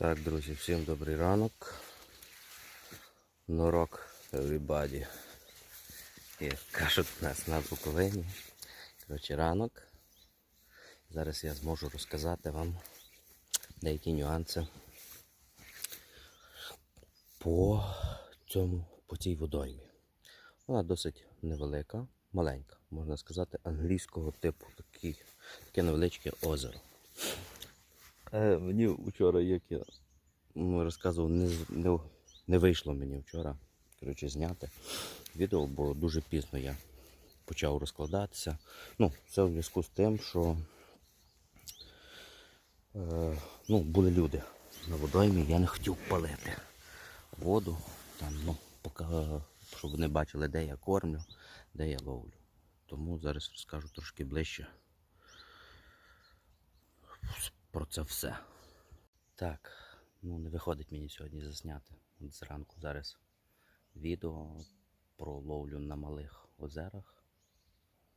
Так, друзі, всім добрий ранок. Норок everybody. Як кажуть у нас на Буковині. Коротше, ранок. Зараз я зможу розказати вам деякі нюанси по цьому, по цій водоймі. Вона досить невелика, маленька, можна сказати, англійського типу, такий, таке невеличке озеро. Е, мені вчора, як я м, розказував, не, не, не вийшло мені вчора коротше, зняти відео, бо дуже пізно я почав розкладатися. Ну, це в зв'язку з тим, що е, ну, були люди на водоймі, я не хотів палити воду, там, ну, поки, щоб вони бачили, де я кормлю, де я ловлю. Тому зараз розкажу трошки ближче про це все. Так, ну не виходить мені сьогодні засняти. От зранку зараз відео про ловлю на малих озерах.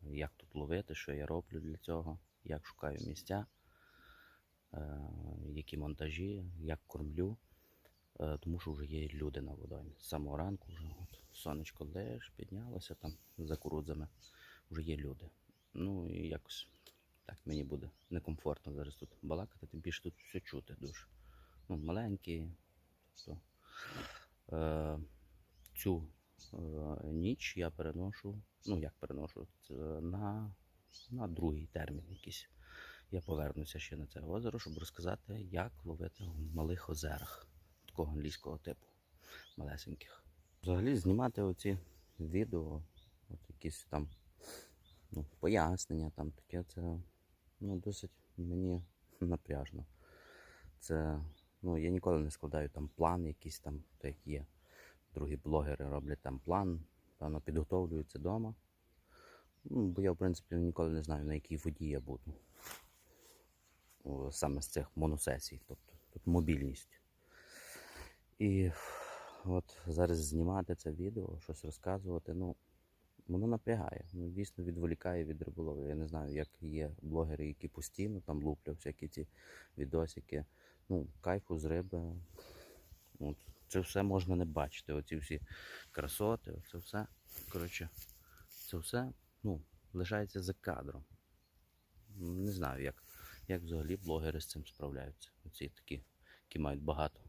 Як тут ловити, що я роблю для цього, як шукаю місця, е, які монтажі, як кормлю. Е, тому що вже є люди на водоймі. З самого ранку вже от, сонечко лиш, піднялося там за курудзами. Вже є люди. Ну і якось так мені буде некомфортно зараз тут балакати, тим більше тут все чути дуже. Ну, маленькі. Тобто, е, цю е, ніч я переношу, ну як переношу, на, на другий термін якийсь. Я повернуся ще на це озеро, щоб розказати, як ловити в малих озерах такого англійського типу, малесеньких. Взагалі знімати оці відео, от якісь там ну, пояснення, там таке, це ну, досить мені напряжно. Це, ну, я ніколи не складаю там план якийсь там, як є. Другі блогери роблять там план, певно, підготовлюються вдома. Ну, бо я, в принципі, ніколи не знаю, на якій воді я буду. Саме з цих моносесій, тобто тут мобільність. І от зараз знімати це відео, щось розказувати, ну, воно напрягає. Ну, дійсно відволікає від риболовлі. Я не знаю, як є блогери, які постійно там луплять всякі ці відосики. Ну, кайфу з риби. От, це все можна не бачити. Оці всі красоти, це все. Коротше, це все ну, лишається за кадром. Не знаю, як, як взагалі блогери з цим справляються. Оці такі, які мають багато.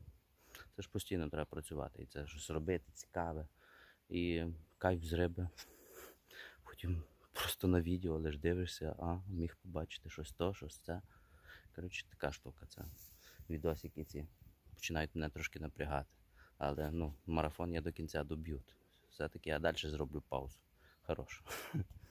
Це ж постійно треба працювати. І це щось робити, цікаве. І кайф з риби. Потім просто на відео лиш дивишся, а міг побачити щось то, щось це. Коротше, така штука. Це відосики ці починають мене трошки напрягати. Але ну, марафон я до кінця доб'ю. Все-таки я далі зроблю паузу. Хорош.